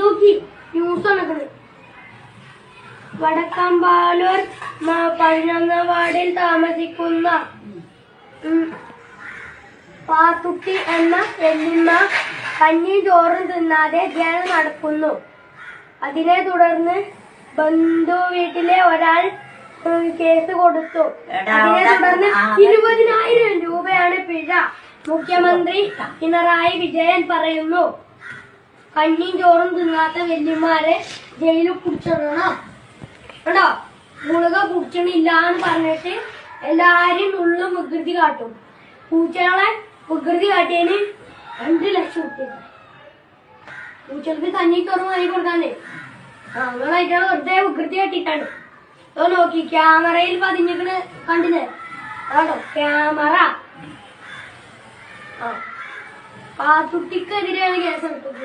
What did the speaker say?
നോക്കി ന്യൂസ് നടക്കുന്നത് വടക്കമ്പാലൂർ പതിനൊന്നാം വാർഡിൽ താമസിക്കുന്ന പാത്തുട്ടി എന്ന വെല്ലിമ്മ കഞ്ഞി ചോറും തിന്നാതെ ധ്യാനം നടക്കുന്നു. അതിനെ തുടർന്ന് ബന്ധു വീട്ടിലെ ഒരാൾ കേസ് കൊടുത്തു. അതിനെ തുടർന്ന് ഇരുപതിനായിരം രൂപയാണ് പിഴ. മുഖ്യമന്ത്രി പിണറായി വിജയൻ പറയുന്നു. കഞ്ഞിയും ചോറും തിന്നാത്ത വല്യമാരെ ജയിലിൽ കുടിച്ചിടണം. കേട്ടോ ഗുളിക കുടിച്ചണില്ല എന്ന് പറഞ്ഞിട്ട് എല്ലാരും ഉള്ളു വികൃതി കാട്ടും. പൂച്ചകളെ വികൃതി കാട്ടിയതിന് രണ്ട് ലക്ഷം കുട്ടി പൂച്ചകൾക്ക് കഞ്ഞി ചോറും വാങ്ങി കൊടുക്കാന്നേ ആ നിങ്ങളായിട്ട് വെറുതെ വികൃതി കാട്ടിട്ടാണ് ഇതോ നോക്കി ക്യാമറയിൽ പതിഞ്ഞിക്കണ് കണ്ടില്ലേ? ആണോ ക്യാമറ. ആ. പാത്തുട്ടിക്കെതിരെയാണ് കേസ് എടുത്തത്